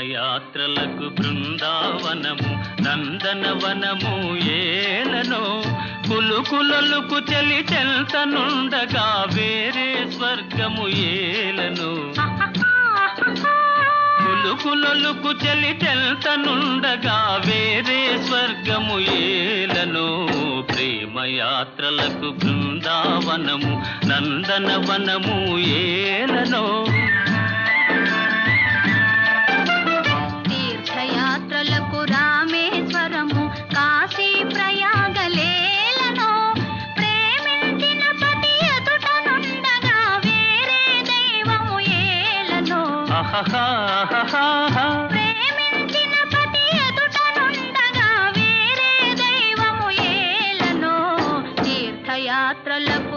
ప్రేమయాత్రలకు బృందావనము నందనవనము ఏలనో కులుకులొలుకు చెలి చెల్తనుండగా వేరే స్వర్గము ఏలను. కులుకులొలుకు చెలి చెల్తనుండగా వేరే స్వర్గము ఏలను. ప్రేమయాత్రలకు బృందావనము నందనవనము ఏలనో. తీర్థయాత్రలకు